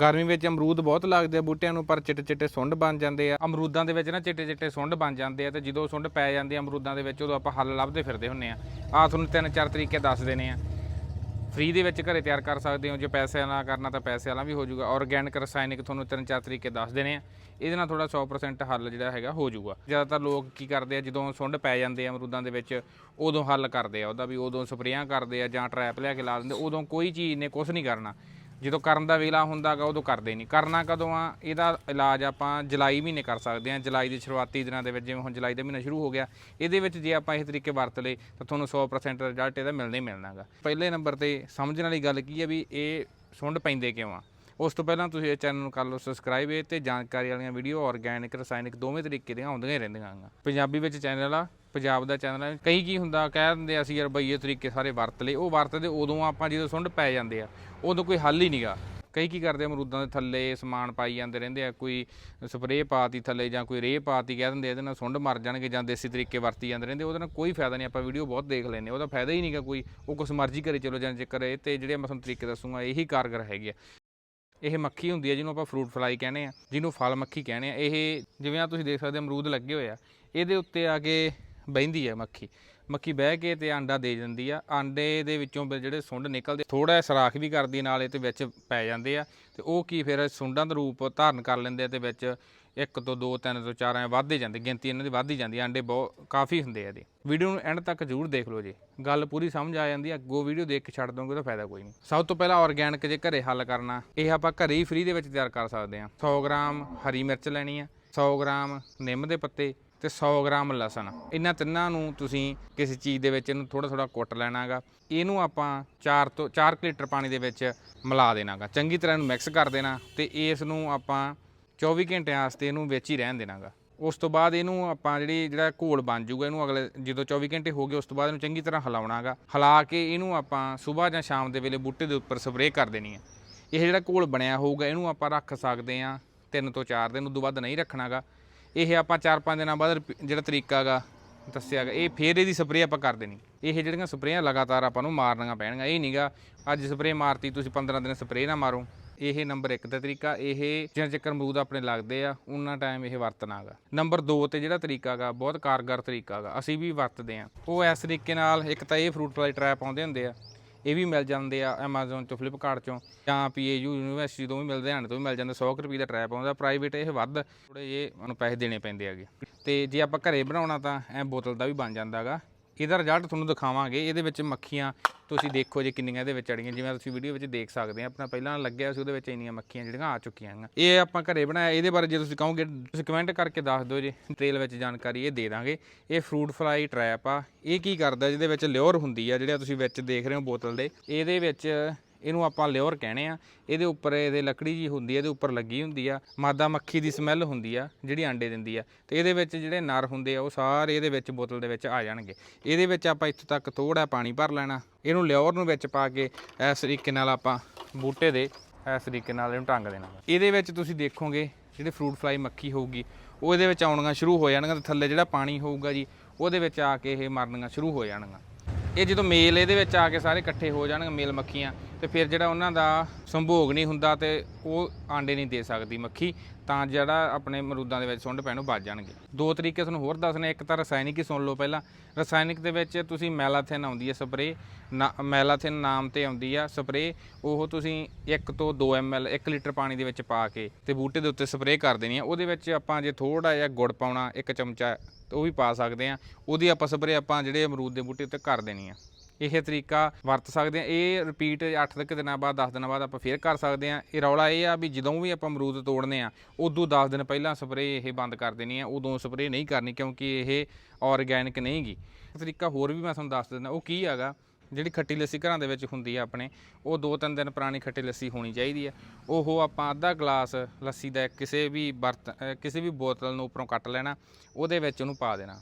ਗਰਮੀ ਵਿੱਚ ਅਮਰੂਦ ਬਹੁਤ ਲੱਗਦੇ ਆ, ਬੂਟਿਆਂ ਨੂੰ, ਪਰ ਚਿੱਟੇ ਚਿੱਟੇ ਸੁੰਡ ਬਣ ਜਾਂਦੇ ਆ। ਅਮਰੂਦਾਂ ਦੇ ਵਿੱਚ ਨਾ ਚਿੱਟੇ ਚਿੱਟੇ ਸੁੰਡ ਬਣ ਜਾਂਦੇ ਆ ਤੇ ਜਦੋਂ ਸੁੰਡ ਪੈ ਜਾਂਦੀ ਆ ਅਮਰੂਦਾਂ ਦੇ ਵਿੱਚ, ਉਦੋਂ ਆਪਾਂ ਹੱਲ ਲੱਭਦੇ ਫਿਰਦੇ ਹੁੰਨੇ ਆ। ਆ ਤੁਹਾਨੂੰ ਤਿੰਨ ਚਾਰ ਤਰੀਕੇ ਦੱਸ ਦੇਣੇ ਆ। ਫ੍ਰੀ ਦੇ ਵਿੱਚ ਘਰੇ ਤਿਆਰ ਕਰ ਸਕਦੇ ਹੋ, ਜੇ ਪੈਸੇ ਵਾਲਾ ਕਰਨਾ ਤਾਂ ਪੈਸੇ ਵਾਲਾ ਵੀ ਹੋ ਜਾਊਗਾ। ਆਰਗੈਨਿਕ ਰਸਾਇਣਿਕ ਤੁਹਾਨੂੰ ਤਿੰਨ ਚਾਰ ਤਰੀਕੇ ਦੱਸ ਦੇਣੇ ਆ। ਇਹਦੇ ਨਾਲ ਥੋੜਾ 100% ਹੱਲ ਜਿਹੜਾ ਹੈਗਾ ਹੋ ਜਾਊਗਾ। ਜ਼ਿਆਦਾਤਰ ਲੋਕ ਕੀ ਕਰਦੇ ਆ, ਜਦੋਂ ਸੁੰਡ ਪੈ ਜਾਂਦੇ ਆ ਅਮਰੂਦਾਂ ਦੇ ਵਿੱਚ, ਉਦੋਂ ਹੱਲ ਕਰਦੇ ਆ। ਉਹਦਾ ਵੀ ਉਦੋਂ ਸਪਰੇਆਂ ਕਰਦੇ ਆ ਜਾਂ ਟਰੈਪ ਲਿਆ ਕੇ ਲਾ ਦਿੰਦੇ ਉਦੋਂ ਕੋਈ ਚੀਜ਼ ਨੇ ਕੁਝ ਨਹੀਂ ਕਰਨਾ। ਜਦੋਂ ਕਰਨ ਦਾ ਵੇਲਾ ਹੁੰਦਾਗਾ, ਉਦੋਂ ਕਰਦੇ ਨਹੀਂ। ਕਰਨਾ ਕਦੋਂ ਆ, ਇਹਦਾ ਇਲਾਜ ਆਪਾਂ ਜੁਲਾਈ ਮਹੀਨੇ ਕਰ ਸਕਦੇ ਆ ਜੁਲਾਈ ਦੇ ਸ਼ੁਰੂਆਤੀ ਦਿਨਾਂ ਦੇ ਵਿੱਚ, ਜਿਵੇਂ ਹੁਣ ਜੁਲਾਈ ਦਾ ਮਹੀਨਾ ਸ਼ੁਰੂ ਹੋ ਗਿਆ, ਇਹਦੇ ਵਿੱਚ ਜੇ ਆਪਾਂ ਇਸ ਤਰੀਕੇ ਵਰਤ ਲਏ, ਤਾਂ ਤੁਹਾਨੂੰ 100% ਰਿਜ਼ਲਟ ਇਹਦਾ ਮਿਲਣਾ ਹੀ ਮਿਲਣਾਗਾ। ਪਹਿਲੇ ਨੰਬਰ ਤੇ ਸਮਝਣ ਵਾਲੀ ਗੱਲ ਕੀ ਹੈ ਵੀ ਇਹ ਸੁੰਡ ਪੈਂਦੇ ਕਿਉਂ ਆ? ਉਸ ਤੋਂ ਪਹਿਲਾਂ ਤੁਸੀਂ ਇਹ ਚੈਨਲ ਨੂੰ ਕਰ ਲਓ ਸਬਸਕ੍ਰਾਈਬ ਇਹ ਤੇ ਜਾਣਕਾਰੀ ਵਾਲੀਆਂ ਵੀਡੀਓ ਆਰਗੈਨਿਕ ਰਸਾਇਣਿਕ ਦੋਵੇਂ ਤਰੀਕੇ ਦੀਆਂ ਆਉਂਦੀਆਂ ਹੀ ਰਹਿੰਦੀਆਂ ਗਾ ਪੰਜਾਬੀ ਵਿੱਚ ਚੈਨਲ ਆ ਪੰਜਾਬ ਦਾ ਚੈਨਲ ਆ। ਕਈ ਕੀ ਹੁੰਦਾ, ਕਹਿ ਦਿੰਦੇ ਅਸੀਂ ਯਾਰ ਬਈਏ ਤਰੀਕੇ ਸਾਰੇ ਵਰਤ ਲਏ। ਉਹ ਵਰਤਦੇ ਉਦੋਂ ਆਪਾਂ ਜਦੋਂ ਸੁੰਡ ਪੈ ਜਾਂਦੇ ਆ, ਉਦੋਂ ਕੋਈ ਹੱਲ ਹੀ ਨਹੀਂਗਾ ਕਈ ਕੀ ਕਰਦੇ ਅਮਰੂਦਾਂ ਦੇ ਥੱਲੇ ਸਮਾਨ ਪਾਈ ਜਾਂਦੇ ਰਹਿੰਦੇ ਆ, ਕੋਈ ਸਪਰੇਅ ਪਾਤੀ ਥੱਲੇ ਜਾਂ ਕੋਈ ਰੇਹ ਪਾਤੀ, ਕਹਿ ਦਿੰਦੇ ਇਹਦੇ ਨਾਲ ਸੁੰਡ ਮਰ ਜਾਣਗੇ ਜਾਂ ਦੇਸੀ ਤਰੀਕੇ ਵਰਤੀ ਜਾਂਦੇ ਰਹਿੰਦੇ ਉਹਦੇ ਨਾਲ ਕੋਈ ਫਾਇਦਾ ਨਹੀਂ, ਆਪਾਂ ਵੀਡੀਓ ਬਹੁਤ ਦੇਖ ਲੈਂਦੇ ਉਹਦਾ ਫਾਇਦਾ ਹੀ ਨਹੀਂਗਾ ਕੋਈ, ਉਹ ਕੁਛ ਮਰਜ਼ੀ ਕਰੇ, ਚਲੋ ਜਾਂ ਜੇਕਰ ਇਹ ਤੇ ਜਿਹੜੇ ਮੈਂ ਤੁਹਾਨੂੰ ਤਰੀਕੇ ਦੱਸੂਗਾ, ਇਹੀ ਕਾਰਗਰ ਹੈਗੇ ਆ। ਇਹ ਮੱਖੀ ਹੁੰਦੀ ਹੈ ਜਿਹਨੂੰ ਆਪਾਂ ਫਰੂਟ ਫਲਾਈ ਕਹਿੰਦੇ ਆ, ਜਿਹਨੂੰ ਫਲ ਮੱਖੀ ਕਹਿੰਦੇ ਆ। ਇਹ ਜਿਵੇਂ ਆ ਤੁਸੀਂ ਦੇਖ ਸਕਦੇ ਹੋ ਅਮਰੂਦ ਲੱਗੇ ਹੋਏ ਆ। ਇਹਦੇ ਉੱਤੇ ਆ ਕੇ ਬਹਿੰਦੀ ਹੈ ਮੱਖੀ। ਮੱਖੀ ਬਹਿ ਕੇ ਤੇ ਆਂਡਾ ਦੇ ਦਿੰਦੀ ਆ। ਆਂਡੇ ਦੇ ਵਿੱਚੋਂ ਫਿਰ ਜਿਹੜੇ ਸੁੰਡ ਨਿਕਲਦੇ ਥੋੜਾ ਜਿਹਾ ਸਰਾਖ ਵੀ ਕਰਦੀ ਨਾਲ ਇਹ ਤੇ ਵਿੱਚ ਪੈ ਜਾਂਦੇ ਆ। ਤੇ ਉਹ ਕੀ ਫਿਰ ਸੁੰਡਾਂ ਦਾ ਰੂਪ ਧਾਰਨ ਕਰ ਲੈਂਦੇ ਆ ਤੇ ਵਿੱਚ ਇੱਕ ਤੋਂ ਦੋ ਤਿੰਨ ਤੋਂ ਚਾਰ ਐ ਵੱਧਦੇ ਜਾਂਦੇ ਗਿਣਤੀ ਇਹਨਾਂ ਦੀ ਵੱਧਦੀ ਜਾਂਦੀ ਆ, ਆਂਡੇ ਬਹੁਤ ਕਾਫੀ ਹੁੰਦੇ ਆ ਇਹਦੇ। ਵੀਡੀਓ ਨੂੰ ਐਂਡ ਤੱਕ ਜ਼ਰੂਰ ਦੇਖ ਲਓ ਜੀ। ਗੱਲ ਪੂਰੀ ਸਮਝ ਆ ਜਾਂਦੀ ਆ। ਅੱਗੋਂ ਵੀਡੀਓ ਦੇਖ ਕੇ ਛੱਡ ਦੋਗੇ ਤਾਂ ਫਾਇਦਾ ਕੋਈ ਨਹੀਂ। ਸਭ ਤੋਂ ਪਹਿਲਾਂ ਆਰਗੈਨਿਕ ਜੇ ਘਰੇ ਹੱਲ ਕਰਨਾ ਇਹ ਆਪਾਂ ਘਰੇ ਹੀ ਫ੍ਰੀ ਦੇ ਵਿੱਚ ਤਿਆਰ ਕਰ ਸਕਦੇ ਆ। 100 ਗ੍ਰਾਮ ਹਰੀ ਮਿਰਚ ਲੈਣੀ ਆ 100 ਗ੍ਰਾਮ ਨਿੰਮ ਦੇ ਪੱਤੇ ਤੇ 100 ਗ੍ਰਾਮ ਲਸਣ। ਇਹਨਾਂ ਤਿੰਨਾਂ ਨੂੰ ਤੁਸੀਂ ਕਿਸੇ ਚੀਜ਼ ਦੇ ਵਿੱਚ ਇਹਨੂੰ ਥੋੜਾ ਥੋੜਾ ਕੁੱਟ ਲੈਣਾਗਾ। ਇਹਨੂੰ ਆਪਾਂ 4 ਤੋਂ 4 ਲੀਟਰ ਪਾਣੀ ਦੇ ਵਿੱਚ ਮਿਲਾ ਦੇਣਾਗਾ। ਚੰਗੀ ਤਰ੍ਹਾਂ ਇਹਨੂੰ ਮਿਕਸ ਕਰ ਦੇਣਾ ਤੇ ਇਸ ਨੂੰ ਆਪਾਂ 24 ਘੰਟਿਆਂ ਵਾਸਤੇ ਇਹਨੂੰ ਵਿੱਚ ਹੀ ਰਹਿਣ ਦੇਣਾਗਾ। ਉਸ ਤੋਂ ਬਾਅਦ ਇਹਨੂੰ ਆਪਾਂ ਜਿਹੜੀ, ਜਿਹੜਾ ਘੋਲ ਬਣ ਜਾਊਗਾ, ਇਹਨੂੰ ਅਗਲੇ ਜਦੋਂ 24 ਘੰਟੇ ਹੋ ਗਏ, ਉਸ ਤੋਂ ਬਾਅਦ ਇਹਨੂੰ ਚੰਗੀ ਤਰ੍ਹਾਂ ਹਿਲਾਉਣਾਗਾ। ਹਿਲਾ ਕੇ ਇਹਨੂੰ ਆਪਾਂ ਸਵੇਰ ਜਾਂ ਸ਼ਾਮ ਦੇ ਵੇਲੇ ਬੂਟੇ ਦੇ ਉੱਪਰ ਸਪਰੇਅ ਕਰ ਦੇਣੀ ਹੈ ਇਹ ਜਿਹੜਾ ਘੋਲ ਬਣਿਆ ਹੋਊਗਾ, ਇਹਨੂੰ ਆਪਾਂ ਰੱਖ ਸਕਦੇ ਆ 3 ਤੋਂ 4 ਦਿਨ, ਉਦੋਂ ਬਾਅਦ ਨਹੀਂ ਰੱਖਣਾਗਾ। ਇਹ ਆਪਾਂ 4-5 ਦਿਨਾਂ ਬਾਅਦ ਜਿਹੜਾ ਤਰੀਕਾ ਗਾ ਦੱਸਿਆਗਾ ਇਹ ਫੇਰ ਇਹਦੀ ਸਪਰੇਅ ਆਪਾਂ ਕਰ ਦੇਣੀ। ਇਹ ਜਿਹੜੀਆਂ ਸਪਰੇਆਂ ਲਗਾਤਾਰ ਆਪਾਂ ਨੂੰ ਮਾਰਨੀਆਂ ਪੈਣਗੀਆਂ। ਇਹ ਨਹੀਂਗਾ ਅੱਜ ਸਪਰੇਅ ਮਾਰਤੀ, ਤੁਸੀਂ 15 ਦਿਨ ਸਪਰੇਅ ਨਾ ਮਾਰੋ। ਇਹ ਨੰਬਰ 1 ਦਾ ਤਰੀਕਾ, ਇਹ ਜਿੰਨਾ ਚੱਕਰ ਅਮਰੂਦ ਆਪਣੇ ਲੱਗਦੇ ਆ ਉਹਨਾਂ ਟਾਈਮ ਇਹ ਵਰਤਣਾਗਾ ਨੰਬਰ 2 ਤੇ ਜਿਹੜਾ ਤਰੀਕਾ ਗਾ ਬਹੁਤ ਕਾਰਗਰ ਤਰੀਕਾ ਗਾ ਅਸੀਂ ਵੀ ਵਰਤਦੇ ਆ। ਉਹ ਇਸ ਤਰੀਕੇ ਨਾਲ ਇੱਕ ਤਾਂ ਇਹ ਫਰੂਟ ਫਲਾਈ ਟਰੈਪ ਆਉਂਦੇ ਹੁੰਦੇ ਆ ਇਹ ਵੀ ਮਿਲ ਜਾਂਦੇ ਆ Amazon ਤੋਂ Flipkart ਚੋਂ ਜਾਂ PAU ਯੂਨੀਵਰਸਿਟੀ ਤੋਂ ਵੀ ਮਿਲਦੇ ਹਨ ਤੋਂ ਵੀ ਮਿਲ ਜਾਂਦੇ 100 ਕੁ ਰੁਪਏ ਦਾ ਟਰੈਪ ਆਉਂਦਾ ਪ੍ਰਾਈਵੇਟ ਇਹ ਵੱਧ ਥੋੜੇ ਜਿਹੇ ਉਹਨੂੰ ਪੈਸੇ ਦੇਣੇ ਪੈਂਦੇ ਹੈਗੇ। ਤੇ ਜੇ ਆਪਾਂ ਘਰੇ ਬਣਾਉਣਾ ਤਾਂ ਐ ਬੋਤਲ ਦਾ ਵੀ ਬਣ ਜਾਂਦਾਗਾ ਇਹਦਾ ਰਿਜ਼ਲਟ ਤੁਹਾਨੂੰ ਦਿਖਾਵਾਂਗੇ। ਇਹਦੇ ਵਿੱਚ ਮੱਖੀਆਂ ਤੁਸੀਂ ਦੇਖੋ ਜੇ ਕਿੰਨੀਆਂ ਇਹਦੇ ਵਿੱਚ ਅੜੀਆਂ। ਜਿਵੇਂ ਤੁਸੀਂ ਵੀਡੀਓ ਵਿੱਚ ਦੇਖ ਸਕਦੇ ਆ, ਆਪਣਾ ਪਹਿਲਾਂ ਲੱਗਿਆ ਸੀ, ਉਹਦੇ ਵਿੱਚ ਇੰਨੀਆਂ ਮੱਖੀਆਂ ਜਿਹੜੀਆਂ ਆ ਚੁੱਕੀਆਂ ਹਨ ਇਹ ਆਪਾਂ ਘਰੇ ਬਣਾਇਆ। ਇਹਦੇ ਬਾਰੇ ਜੇ ਤੁਸੀਂ ਕਹੋਗੇ, ਤੁਸੀਂ ਕਮੈਂਟ ਕਰਕੇ ਦੱਸ ਦਿਓ ਜੇ। ਟ੍ਰੇਲ ਵਿੱਚ ਜਾਣਕਾਰੀ ਇਹ ਦੇ ਦਾਂਗੇ। ਇਹ ਫਰੂਟ ਫਲਾਈ ਟਰੈਪ ਆ। ਇਹ ਕੀ ਕਰਦਾ? ਜਿਹਦੇ ਵਿੱਚ ਲਿਓਰ ਹੁੰਦੀ ਆ, ਜਿਹੜਾ ਤੁਸੀਂ ਵਿੱਚ ਦੇਖ ਰਹੇ ਹੋ ਬੋਤਲ ਦੇ। ਇਹਦੇ ਵਿੱਚ ਇਹਨੂੰ ਆਪਾਂ ਲਿਓਰ ਕਹਿੰਦੇ ਆ। ਇਹਦੇ ਉੱਪਰ ਇਹਦੇ ਲੱਕੜੀ ਜੀ ਹੁੰਦੀ ਆ, ਇਹਦੇ ਉੱਪਰ ਲੱਗੀ ਹੁੰਦੀ ਆ। ਮਾਦਾ ਮੱਖੀ ਦੀ ਸਮੈਲ ਹੁੰਦੀ ਆ, ਜਿਹੜੀ ਆਂਡੇ ਦਿੰਦੀ ਆ। ਤੇ ਇਹਦੇ ਵਿੱਚ ਜਿਹੜੇ ਨਰ ਹੁੰਦੇ ਆ, ਉਹ ਸਾਰੇ ਇਹਦੇ ਵਿੱਚ ਬੋਤਲ ਦੇ ਵਿੱਚ ਆ ਜਾਣਗੇ। ਇਹਦੇ ਵਿੱਚ ਆਪਾਂ ਇੱਥੋਂ ਤੱਕ ਥੋੜਾ ਪਾਣੀ ਭਰ ਲੈਣਾ। ਇਹਨੂੰ ਲਿਓਰ ਨੂੰ ਵਿੱਚ ਪਾ ਕੇ ਇਸ ਤਰੀਕੇ ਨਾਲ ਆਪਾਂ ਬੂਟੇ ਦੇ ਇਸ ਤਰੀਕੇ ਨਾਲ ਇਹਨੂੰ ਟੰਗ ਦੇਣਾ। ਇਹਦੇ ਵਿੱਚ ਤੁਸੀਂ ਦੇਖੋਗੇ, ਜਿਹੜੇ ਫਰੂਟ ਫਲਾਈ ਮੱਖੀ ਹੋਊਗੀ, ਉਹ ਇਹਦੇ ਵਿੱਚ ਆਉਣੀਆਂ ਸ਼ੁਰੂ ਹੋ ਜਾਣਗੀਆਂ ਤੇ ਥੱਲੇ ਜਿਹੜਾ ਪਾਣੀ ਹੋਊਗਾ ਜੀ, ਉਹਦੇ ਵਿੱਚ ਆ ਕੇ ਇਹ ਮਰਨੀਆਂ ਸ਼ੁਰੂ ਹੋ ਜਾਣਗੀਆਂ। ਇਹ ਜਦੋਂ ਮੇਲ ਇਹਦੇ ਵਿੱਚ ਆ ਕੇ ਸਾਰੇ ਇਕੱਠੇ ਹੋ ਜਾਣਗੇ ਮੇਲ ਮੱਖੀਆਂ, ਤੇ ਫਿਰ ਜਿਹੜਾ ਉਹਨਾਂ ਦਾ ਸੰਭੋਗ ਨਹੀਂ ਹੁੰਦਾ ਤੇ ਉਹ ਆਂਡੇ ਨਹੀਂ ਦੇ ਸਕਦੀ ਮੱਖੀ। ਤਾਂ ਜਿਹੜਾ ਆਪਣੇ ਮਰੂਦਾਂ ਦੇ ਵਿੱਚ ਸੁੰਡ ਪੈਣੋਂ ਬਚ ਜਾਣਗੇ। ਦੋ ਤਰੀਕੇ ਤੁਹਾਨੂੰ ਹੋਰ ਦੱਸਣੇ, ਇੱਕ ਤਾਂ ਰਸਾਇਣਿਕ ਹੀ ਸੁਣ ਲਓ ਪਹਿਲਾਂ। ਰਸਾਇਣਿਕ ਦੇ ਵਿੱਚ ਤੁਸੀਂ ਮੈਲਾਥਿਨ ਆਉਂਦੀ ਹੈ ਸਪਰੇ ਮੈਲਾਥਿਨ ਨਾਮ ਤੇ ਆਉਂਦੀ ਆ ਸਪਰੇ ਉਹ ਤੁਸੀਂ 1 ਤੋਂ 2 ml 1 ਲੀਟਰ ਪਾਣੀ ਦੇ ਵਿੱਚ ਪਾ ਕੇ ਤੇ ਬੂਟੇ ਦੇ ਉੱਤੇ ਸਪਰੇ ਕਰ ਦੇਣੀ ਆ। ਉਹਦੇ ਵਿੱਚ ਆਪਾਂ ਜੇ ਥੋੜਾ ਜਿਹਾ ਗੁੜ ਪਾਉਣਾ, ਇੱਕ ਚਮਚਾ ਤੇ ਉਹ ਵੀ ਪਾ ਸਕਦੇ ਆ। ਉਹਦੀ ਆਪਾਂ ਸਪਰੇ ਆਪਾਂ ਜਿਹੜੇ ਅਮਰੂਦ ਦੇ ਬੂਟੇ ਉੱਤੇ ਕਰ ਦੇਣੀ ਆ। ਇਹ ਤਰੀਕਾ ਵਰਤ ਸਕਦੇ ਆ ਇਹ ਰਿਪੀਟ 8 ਤੱਕ ਦਿਨਾਂ ਬਾਅਦ 10 ਦਿਨਾਂ ਬਾਅਦ ਆਪਾਂ ਫੇਰ ਕਰ ਸਕਦੇ ਆ ਇਹ ਰੌਲਾ ਇਹ ਆ ਵੀ ਜਦੋਂ ਵੀ ਆਪਾਂ ਅਮਰੂਦ ਤੋੜਨੇ ਆ, ਉਦੋਂ 10 ਦਿਨ ਪਹਿਲਾਂ ਸਪਰੇਅ ਇਹ ਬੰਦ ਕਰ ਦੇਣੀ ਆ, ਉਦੋਂ ਸਪਰੇਅ ਨਹੀਂ ਕਰਨੀ ਕਿਉਂਕਿ ਇਹ ਆਰਗੈਨਿਕ ਨਹੀਂਗੀ ਤਰੀਕਾ ਹੋਰ ਵੀ ਮੈਂ ਤੁਹਾਨੂੰ ਦੱਸ ਦਿੰਦਾ, ਉਹ ਕੀ ਹੈਗਾ, ਜਿਹੜੀ ਖੱਟੀ ਲੱਸੀ ਘਰਾਂ ਦੇ ਵਿੱਚ ਹੁੰਦੀ ਆ ਆਪਣੇ, ਉਹ ਦੋ ਤਿੰਨ ਦਿਨ ਪੁਰਾਣੀ ਖੱਟੀ ਲੱਸੀ ਹੋਣੀ ਚਾਹੀਦੀ ਆ। ਉਹ ਆਪਾਂ ਅੱਧਾ ਗਲਾਸ ਲੱਸੀ ਦਾ ਕਿਸੇ ਵੀ ਬਰਤ ਕਿਸੇ ਵੀ ਬੋਤਲ ਨੂੰ ਉੱਪਰੋਂ ਕੱਟ ਲੈਣਾ, ਉਹਦੇ ਵਿੱਚ ਉਹਨੂੰ ਪਾ ਦੇਣਾ।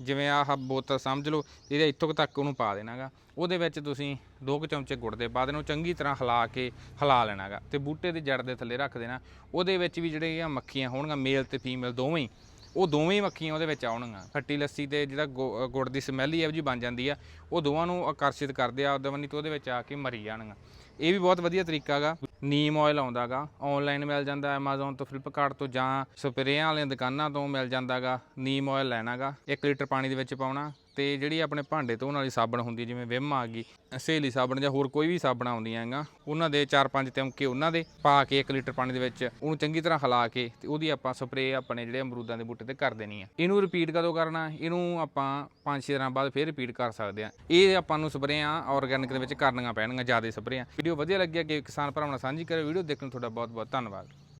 ਜਿਵੇਂ ਆਹ ਬੋਤਲ ਸਮਝ ਲਓ, ਇਹਦੇ ਇੱਥੋਂ ਕੁ ਤੱਕ ਉਹਨੂੰ ਪਾ ਦੇਣਾਗਾ। ਉਹਦੇ ਵਿੱਚ ਤੁਸੀਂ ਦੋ ਕੁ ਚਮਚੇ ਗੁੜ ਦੇ ਪਾ ਦੇਣਾ, ਉਹ ਚੰਗੀ ਤਰ੍ਹਾਂ ਹਿਲਾ ਕੇ ਹਿਲਾ ਲੈਣਾਗਾ ਤੇ ਬੂਟੇ ਦੀ ਜੜ ਦੇ ਥੱਲੇ ਰੱਖ ਦੇਣਾ। ਉਹਦੇ ਵਿੱਚ ਵੀ ਜਿਹੜੀਆਂ ਮੱਖੀਆਂ ਹੋਣਗੀਆਂ ਮੇਲ ਤੇ ਫੀਮੇਲ ਦੋਵੇਂ ਹੀ ਉਹ ਦੋਵੇਂ ਹੀ ਮੱਖੀਆਂ ਉਹਦੇ ਵਿੱਚ ਆਉਣਗੀਆਂ। ਖੱਟੀ ਲੱਸੀ ਤੇ ਜਿਹੜਾ ਗੁ- ਗੁੜ ਦੀ ਸਮੈਲ ਹੀ ਇਹੋ ਜਿਹੀ ਬਣ ਜਾਂਦੀ ਆ, ਉਹ ਦੋਵਾਂ ਨੂੰ ਆਕਰਸ਼ਿਤ ਕਰਦੇ ਆ ਉਹਦੇ ਬੰਨੀ ਤੋਂ ਉਹਦੇ ਵਿੱਚ ਆ ਕੇ ਮਰੀ ਜਾਣਗੀਆਂ। ਇਹ ਵੀ ਬਹੁਤ ਵਧੀਆ ਤਰੀਕਾ ਗਾ ਨੀਮ ਆਇਲ ਆਉਂਦਾਗਾ। ਆਨਲਾਈਨ ਮਿਲ ਜਾਂਦਾ Amazon ਤੋਂ ਫਲਿੱਪਕਾਰਟ ਤੋਂ ਜਾਂ ਸਪਰੇਆਂ ਵਾਲੀਆਂ ਦੁਕਾਨਾਂ ਤੋਂ ਮਿਲ ਜਾਂਦਾਗਾ ਨੀਮ ਆਇਲ ਲੈਣਾਗਾ। 1 ਲੀਟਰ ਪਾਣੀ ਦੇ ਵਿੱਚ ਪਾਉਣਾ। ਤੇ ਜਿਹੜੀ ਆਪਣੇ ਭਾਂਡੇ ਧੋਣ ਵਾਲੀ ਸਾਬਣ ਹੁੰਦੀ ਹੈ, ਜਿਵੇਂ ਵਿਮ ਆ ਗਈ ਸਹੇਲੀ ਸਾਬਣ ਜਾਂ ਹੋਰ ਕੋਈ ਵੀ ਸਾਬਣ ਆਉਂਦੀਆਂ ਹੈਗਾ ਉਹਨਾਂ ਦੇ 4-5 ਤਿਮਕੇ ਉਹਨਾਂ ਦੇ ਪਾ ਕੇ 1 ਲੀਟਰ ਪਾਣੀ ਦੇ ਵਿੱਚ ਉਹਨੂੰ ਚੰਗੀ ਤਰ੍ਹਾਂ ਹਿਲਾ ਕੇ ਤੇ ਉਹਦੀ ਆਪਾਂ ਸਪਰੇਅ ਆਪਣੇ ਜਿਹੜੇ ਅਮਰੂਦਾਂ ਦੇ ਬੂਟੇ ਤੇ ਕਰ ਦੇਣੀ ਆ। ਇਹਨੂੰ ਰਿਪੀਟ ਕਦੋਂ ਕਰਨਾ? ਇਹਨੂੰ ਆਪਾਂ 5-6 ਦਿਨਾਂ ਬਾਅਦ ਫਿਰ ਰਿਪੀਟ ਕਰ ਸਕਦੇ ਆ। ਇਹ ਆਪਾਂ ਨੂੰ ਸਪਰੇਆਂ ਆਰਗੈਨਿਕ ਦੇ ਵਿੱਚ ਕਰਨੀਆਂ ਪੈਣਗੀਆਂ ਜ਼ਿਆਦਾ ਸਪਰੇਆਂ। ਵੀਡੀਓ ਵਧੀਆ ਲੱਗਿਆ ਕਿ ਕਿਸਾਨ ਭਰਾਵਾਂ ਨਾਲ ਸਾਂਝੀ ਕਰਿਓ। ਵੀਡੀਓ ਦੇਖਣ ਨੂੰ ਤੁਹਾਡਾ ਬਹੁਤ ਬਹੁਤ ਧੰਨਵਾਦ।